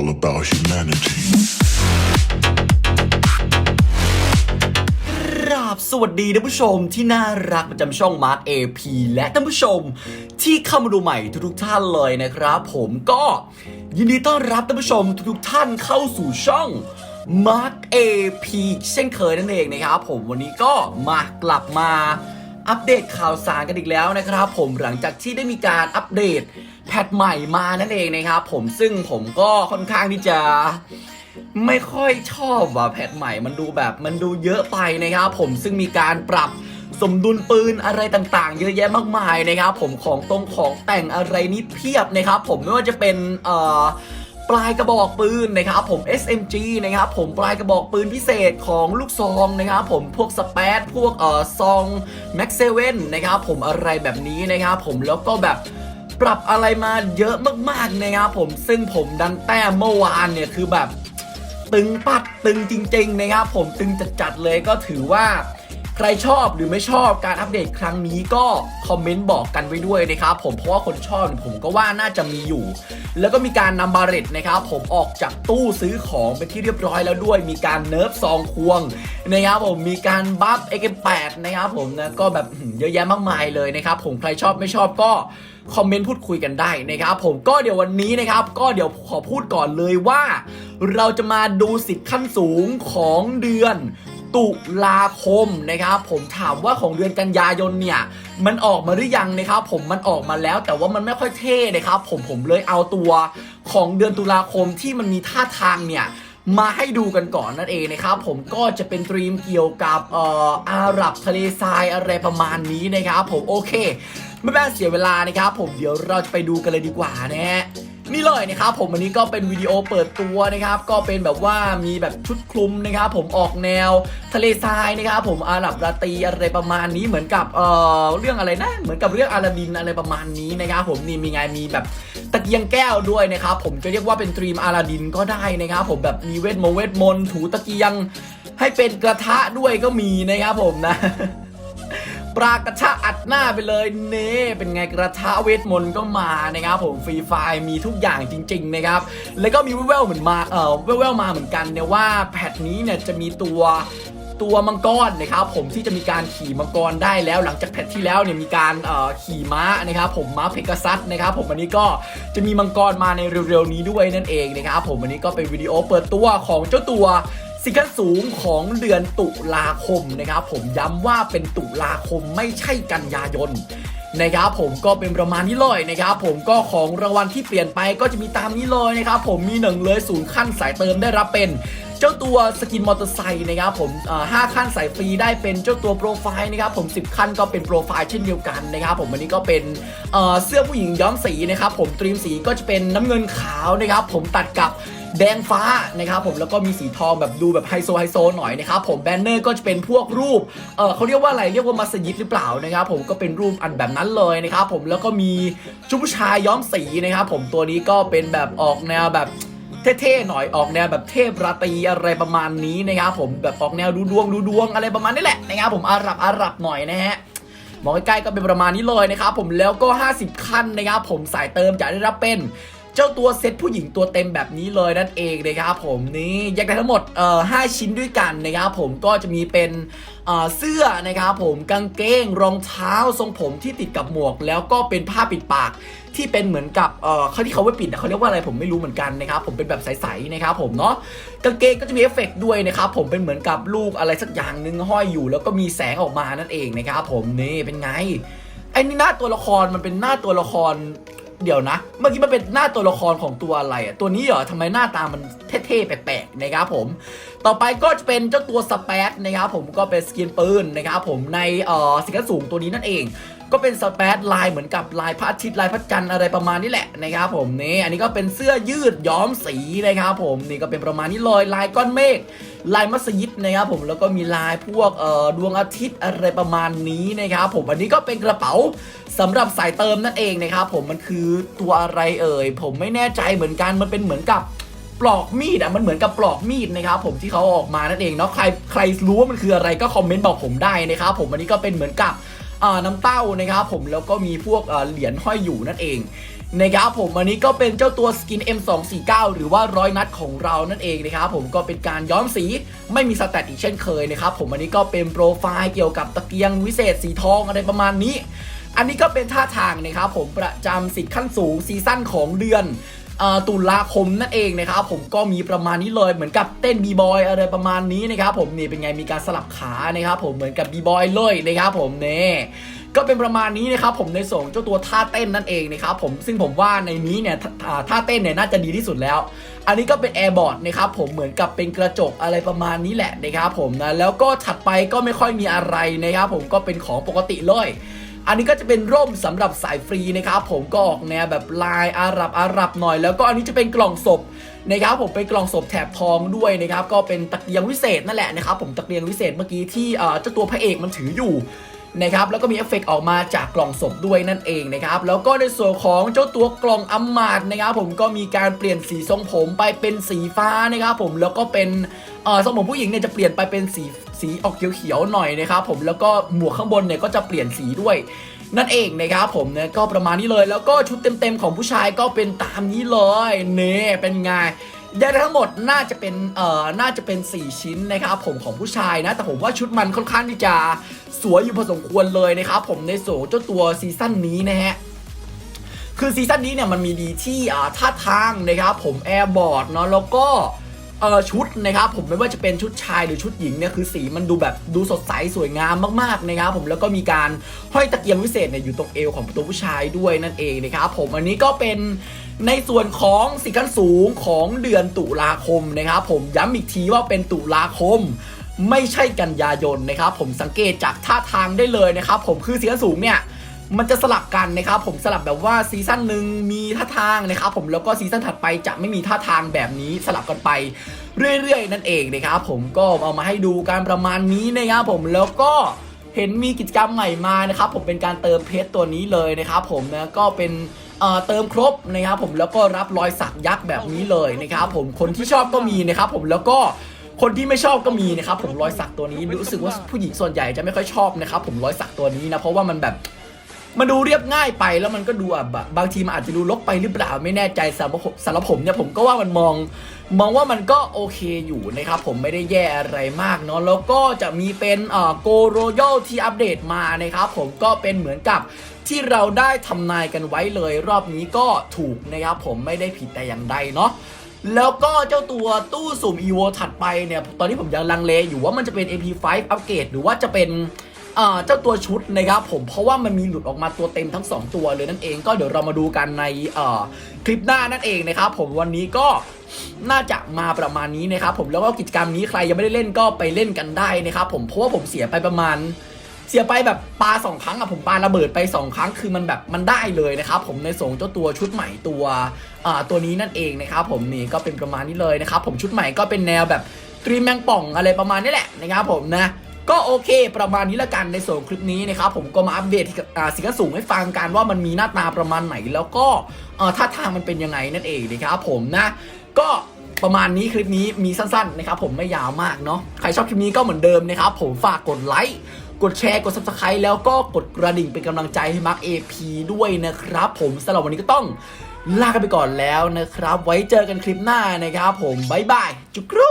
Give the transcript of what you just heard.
all about humanity. ราบสวัสดีท่านผู้ชมที่น่ารักประจำช่อง Mark AP และท่านผู้ชมที่เข้ามาดูใหม่ทุกๆท่านเลยนะครับ ผมก็ยินดีต้อนรับท่านผู้ชมทุกๆท่านเข้าสู่ช่อง Mark AP เช่นเคยนั่นเองนะครับผมวันนี้ก็มากลับมา อัปเดตข่าวสารกันอีกแล้วนะครับ ผมหลังจากที่ได้มีการอัปเดตแพทใหม่มานั่นเองนะครับผมซึ่งผมก็ค่อนข้างที่จะไม่ค่อยชอบว่ะแพทใหม่มันดูแบบมันดูเยอะไปนะครับผมซึ่งมีการปรับสมดุลปืนอะไรต่างๆ เยอะแยะมากมายนะครับผมของตรงของแต่งอะไรนี่เพียบนะครับผมไม่ว่าจะเป็นเอ่อ ปลายกระบอกปืนนะครับผม SMG นะครับผมปลายกระบอกปืนพิเศษของลูกซองนะครับผมพวกสเปซพวกเอ่อซองแม็กเซเว่นนะครับผมอะไรแบบนี้นะครับผมแล้วก็แบบปรับอะไรมาเยอะมากๆนะครับผมซึ่งผมดันแต้มเมื่อวานเนี่ยคือแบบตึงปัดตึงจริง ๆ นะครับผมตึงจัดๆเลยก็ถือว่า ใครชอบหรือไม่ชอบการอัปเดตครั้งนี้ก็คอมเมนต์บอกกันไว้ด้วยนะครับผมเพราะว่าคนชอบผมก็ว่าน่าจะมีอยู่ แล้วก็มีการนำบาเรตนะครับผมออกจากตู้ซื้อของเป็นที่เรียบร้อยแล้วด้วย มีการเนิร์ฟซองควงนะครับผมมีการบัฟ AK8 นะครับผมนะก็แบบเยอะแยะมากมายเลยนะครับผมใครชอบไม่ชอบก็คอมเมนต์พูดคุยกันได้นะครับผมก็เดี๋ยววันนี้นะครับ ก็เดี๋ยวขอพูดก่อนเลยว่า เราจะมาดูสิทธิ์ขั้นสูงของเดือน ตุลาคมนะครับผมถามว่าของเดือนกันยายนเนี่ยมันออกมาหรือยังนะครับผมมันออกมาแล้วแต่ว่ามันไม่ค่อยเท่นะครับผมผมเลยเอาตัวของเดือนตุลาคมที่มันมีท่าทางเนี่ยมาให้ดูกันก่อนนั่นเองนะครับผมก็จะเป็นตรีมเกี่ยวกับเอ่ออาหรับทะเลทรายอะไรประมาณนี้นะครับผมโอเค ไม่แป้เสียเวลานะครับผมเดี๋ยวเราจะไปดูกันเลยดีกว่านะฮะ นี่เลยนะครับผมวันนี้ก็เป็นวิดีโอเปิดตัวนะครับ ก็เป็นแบบว่ามีแบบชุดคลุมนะครับ ผมออกแนวทะเลทรายนะครับผมอาหรับราตรีอะไรประมาณนี้เหมือนกับเอ่อเรื่องอะไรนะเหมือนกับเรื่องอาลาดินอะไรประมาณนี้นะครับผมนี่มีไงมีแบบตะเกียงแก้วด้วยนะครับผมจะเรียกว่าเป็นตรีมอาลาดินก็ได้นะครับผมแบบมีเวทมงเวทมนต์ถูตะเกียงให้เป็นกระทะด้วยก็มีนะครับผมนะ ปลากระทะอัดหน้าไปเลยเน่เป็นไงกระทะเวทมนต์ก็มานะครับผมฟรีไฟมีทุกอย่างจริงๆนะครับแล้วก็มีแววๆเหมือนมาเออแววๆมาเหมือนกันเนี่ยว่าแพทนี้เนี่ยจะมีตัวตัวมังกรนะครับผมที่จะมีการขี่มังกรได้แล้ว หลังจากแพทที่แล้วเนี่ยมีการขี่ม้านะครับผมม้าเพกาซัสนะครับผมวันนี้ก็จะมีมังกรมาในเร็วๆนี้ด้วยนั่นเองนะครับผมวันนี้ก็เป็นวิดีโอเปิดตัวของเจ้าตัว สิ่งเกิลสูงของเดือนตุลาคมนะครับผมย้ำว่าเป็นตุลาคมไม่ใช่กันยายนนะครับผมก็เป็นประมาณนี้เลยนะครับผมก็ของรางวัลที่เปลี่ยนไปก็จะมีตามนี้เลยนะครับผมมีหนึ่งเลยศูนย์ขั้นสายเติมได้รับเป็น เจ้าตัวสกินมอเตอร์ไซค์นะครับผมห้าขั้นใสายฟรีได้เป็นเจ้าตัวโปรไฟล์นะครับผม 10 ขั้นก็เป็นโปรไฟล์เช่นเดียวกันนะครับผมอันนี้ก็เป็นเสื้อผู้หญิงย้อมสีนะครับผมตรีมสีก็จะเป็นน้ำเงินขาวนะครับผมตัดกับแดงฟ้านะครับผมแล้วก็มีสีทองแบบดูแบบไฮโซไฮโซหน่อยนะครับผมแบนเนอร์ก็จะเป็นพวกรูปเออเขาเรียกว่าอะไรเรียกว่ามัสยิดหรือเปล่านะครับผมก็เป็นรูปอันแบบนั้นเลยนะครับผมแล้วก็มีชุดผู้ชายย้อมสีนะครับผมตัวนี้ก็เป็นแบบออกแนวแบบ เท่ๆหน่อยออกแนวแบบเทพราตรีอะไรประมาณนี้นะครับผมแบบออกแนวดูดวงดูดวงอะไรประมาณนี้แหละนะครับผมอาหรับอาหรับหน่อยนะฮะมองใกล้ๆก็เป็นประมาณนี้เลยนะครับผมแล้วก็ 50 ขั้นนะครับผมสายเติมจะได้รับเป็น เจ้าตัวเซตผู้หญิงตัวเต็มแบบนี้เลยนั่นเองนะครับผมนี่แยกได้ทั้งหมดเอ่อ5ชิ้นด้วยกันนะครับผมก็จะมีเป็นเสื้อนะครับผมกางเกงรองเท้าทรงผมที่ติดกับหมวก แล้วก็เป็นผ้าปิดปากที่เป็นเหมือนกับเขาที่เขาไว้ปิดเขาเรียกว่าอะไรผมไม่รู้เหมือนกันนะครับผมเป็นแบบใสๆนะครับผมเนาะกางเกงก็จะมีเอฟเฟกต์ด้วยนะครับผมเป็นเหมือนกับลูกอะไรสักอย่างหนึงห้อยอยู่ แล้วก็มีแสงออกมานั่นเองนะครับผมนี่เป็นไงไอ้นี่หน้าตัวละครมันเป็นหน้าตัวละคร เดี๋ยวนะ เมื่อกี้มันเป็นหน้าตัวละครของตัวอะไรอะ ตัวนี้เหรอทำไมหน้าตามันเท่ๆแปลกๆนะครับผม ต่อไปก็จะเป็นเจ้าตัวสเปซนะครับผมก็เป็นสกินปืนนะครับผมในเอ่อสิงคสูงตัวนี้นั่นเอง ก็เป็นสเปซลายเหมือนกับลายพระอาทิตย์ลายพระจันทร์อะไรประมาณนี้แหละนะครับผมนี่อันนี้ก็เป็นเสื้อยืดย้อมสีนะครับผมนี่ก็เป็นประมาณนี้เลยลายก้อนเมฆลายมัสยิดนะครับผมแล้วก็มีลายพวกเอ่อดวงอาทิตย์อะไรประมาณนี้นะครับผมอันนี้ก็เป็นกระเป๋าสำหรับสายเติมนั่นเองนะครับผมมันคือตัวอะไรเอ่ยผมไม่แน่ใจเหมือนกันมันเป็นเหมือนกับปลอกมีดอะมันเหมือนกับปลอกมีดนะครับผมที่เขาออกมานั่นเองเนาะใครใครรู้ว่ามันคืออะไรก็คอมเมนต์บอกผมได้นะครับผมอันนี้ก็เป็นเหมือนกับ น้ำเต้านะครับผมแล้วก็มีพวกเหรียญห้อยอยู่นั่นเองนะครับผมอันนี้ก็เป็นเจ้าตัวสกิน M249 หรือว่าร้อยนัดของเรานั่นเองนะครับผมก็เป็นการย้อมสีไม่มีสแตทอีกเช่นเคยนะครับผมอันนี้ก็เป็นโปรไฟล์เกี่ยวกับตะเกียงวิเศษสีทองอะไรประมาณนี้ อันนี้ก็เป็นท่าทางนะครับผมประจำสิทธิ์ขั้นสูงซีซั่นของเดือน ตุลาคมนั่นเองนะครับผมก็มีประมาณนี้เลยเหมือนกับเต้นบีบอยอะไรประมาณนี้นะครับผมนี่เป็นไงมีการสลับขานะครับผมเหมือนกับบีบอยเลยนะครับผมเนี่ยก็เป็นประมาณนี้นะครับผมในส่วนของเจ้าตัวท่าเต้นนั่นเองนะครับผมซึ่งผมว่าในนี้เนี่ยทท่าเต้นเนี่ยน่าจะดีที่สุดแล้ว อันนี้ก็เป็นแอร์บอร์ดนะครับผมเหมือนกับเป็นกระจกอะไรประมาณนี้แหละนะครับผมนะแล้วก็ถัดไปก็ไม่ค่อยมีอะไรนะครับผมก็เป็นของปกติเลย อันนี้ก็จะเป็นร่มสำหรับสายฟรีนะครับผมก็ออกแนวแบบลายอาหรับอาหรับหน่อย แล้วก็อันนี้จะเป็นกล่องศพนะครับผมเป็นกล่องศพแถบทองด้วยนะครับก็เป็นตะเกียงวิเศษนั่นแหละนะครับผมตะเกียงวิเศษเมื่อกี้ที่เจ้าตัวพระเอกมันถืออยู่นะครับแล้วก็มีเอฟเฟกต์ออกมาจากกล่องศพด้วยนั่นเองนะครับแล้วก็ในส่วนของเจ้าตัวกล่องอำมาตย์นะครับผมก็มีการเปลี่ยนสีทรงผมไปเป็นสีฟ้านะครับผมแล้วก็เป็นเอ่อทรงผมผู้หญิงเนี่ยจะเปลี่ยนไปเป็นสี สีออกเขียวๆหน่อยนะครับผมแล้วก็หมวกข้างบนเนี่ยก็จะเปลี่ยนสีด้วยนั่นเองนะครับผมเนี่ยก็ประมาณนี้เลยแล้วก็ชุดเต็มๆของผู้ชายก็เป็นตามนี้เลยเน่เป็นไงได้ทั้งหมดน่าจะเป็นเอ่อน่าจะเป็น 4 ชิ้นนะครับผมของผู้ชายนะ แต่ผมว่าชุดมันค่อนข้างที่จะสวยอยู่พอสมควรเลยนะครับผมในโสเจ้าตัวซีซั่นนี้นะฮะคือซีซั่นนี้เนี่ยมันมีดีที่อ่าท่าทางนะครับผมแอร์บอร์ดเนาะแล้วก็ เออชุดนะครับผมไม่ว่าจะเป็นชุดชายหรือชุดหญิงเนี่ยคือสีมันดูแบบดูสดใสสวยงามมากๆนะครับผมแล้วก็มีการห้อยตะเกียงวิเศษเนี่ยอยู่ตรงเอวของตัวผู้ชายด้วยนั่นเองนะครับผมอันนี้ก็เป็นในส่วนของสีกันสูงของเดือนตุลาคมนะครับผมย้ำอีกทีว่าเป็นตุลาคมไม่ใช่กันยายนนะครับผมสังเกตจากท่าทางได้เลยนะครับผมคือสีกันสูงเนี่ย มันจะสลับกันนะครับผมสลับแบบว่าซีซั่นหนึ่งมีท่าทางนะครับผมแล้วก็ซีซั่นถัดไปจะไม่มีท่าทางแบบนี้สลับกันไปเรื่อยๆ นั่นเองนะครับผมก็เอามาให้ดูการประมาณนี้นะครับผมแล้วก็เห็นมีกิจกรรมใหม่มานะครับผมเป็นการเติมเพชรตัวนี้เลยนะครับผมนะก็เป็นเอ่อเติมครบนะครับผมแล้วก็รับรอยสักยักษ์แบบนี้เลยนะครับผมคนที่ชอบก็มีนะครับผมแล้วก็คนที่ไม่ชอบก็มีนะครับผมรอยสักตัวนี้รู้สึกว่าผู้หญิงส่วนใหญ่จะไม่ค่อยชอบนะครับผมรอยสักตัวนี้นะเพราะว่ามันแบบ มันดูเรียบง่ายไปแล้วมันก็ดูอะแบบบางทีมันอาจจะดูลกไปหรือเปล่าไม่แน่ใจสำหรับผมสำหรับผมเนี่ยผมก็ว่ามันมอง มองว่ามันก็โอเคอยู่นะครับผมไม่ได้แย่อะไรมากเนาะแล้วก็จะมีเป็นเอ่อโกโรโยที่อัปเดตมานะครับผมก็เป็นเหมือนกับที่เราได้ทำนายกันไว้เลย รอบนี้ก็ถูกนะครับผมไม่ได้ผิดแต่อย่างใดเนาะแล้วก็เจ้าตัวตู้สุ่ม EVO ถัดไปเนี่ย ตอนนี้ผมยังลังเลอยู่ว่ามันจะเป็น AP5 อัปเกรดหรือว่าจะเป็น เจ้าตัวชุดนะครับผมเพราะว่ามันมีหลุดออกมาตัวเต็มทั้ง 2 ตัวเลยนั่นเองก็เดี๋ยวเรามาดูกันในคลิปหน้านั่นเองนะครับผมวันนี้ก็น่าจะมาประมาณนี้นะครับผมแล้วก็กิจกรรมนี้ใครยังไม่ได้เล่นก็ไปเล่นกันได้นะครับผมเพราะว่าผมเสียไปประมาณเสียไปแบบปาสองครั้งอะผมปาระเบิดไปสองครั้งคือมันแบบมันได้เลยนะครับผมในส่งเจ้าตัวชุดใหม่ตัวตัวนี้นั่นเองนะครับผมนี่ก็เป็นประมาณนี้เลยนะครับผมชุดใหม่ก็เป็นแนวแบบตรีมแมงป่องอะไรประมาณนี้แหละนะครับผมนะ ก็โอเคประมาณนี้ละกันในส่วนคลิปนี้นะครับผมก็มาอัปเดตที่อ่าสิงคสูงให้ฟังกันว่ามันมีหน้าตาประมาณไหนแล้วก็ท่าทางมันเป็นยังไงนั่นเองนะครับผมนะ ก็ประมาณนี้คลิปนี้มีสั้นๆนะครับผมไม่ยาวมากเนาะใครชอบคลิปนี้ก็เหมือนเดิมนะครับผมฝากกดไลค์กดแชร์กด subscribe แล้วก็กดกระดิ่งเป็นกำลังใจให้มาร์ค AP ด้วยนะครับผมสำหรับวันนี้ก็ต้องลากันไปก่อนแล้วนะครับ ไว้เจอกันคลิปหน้านะครับผมบ๊ายบายจุกรู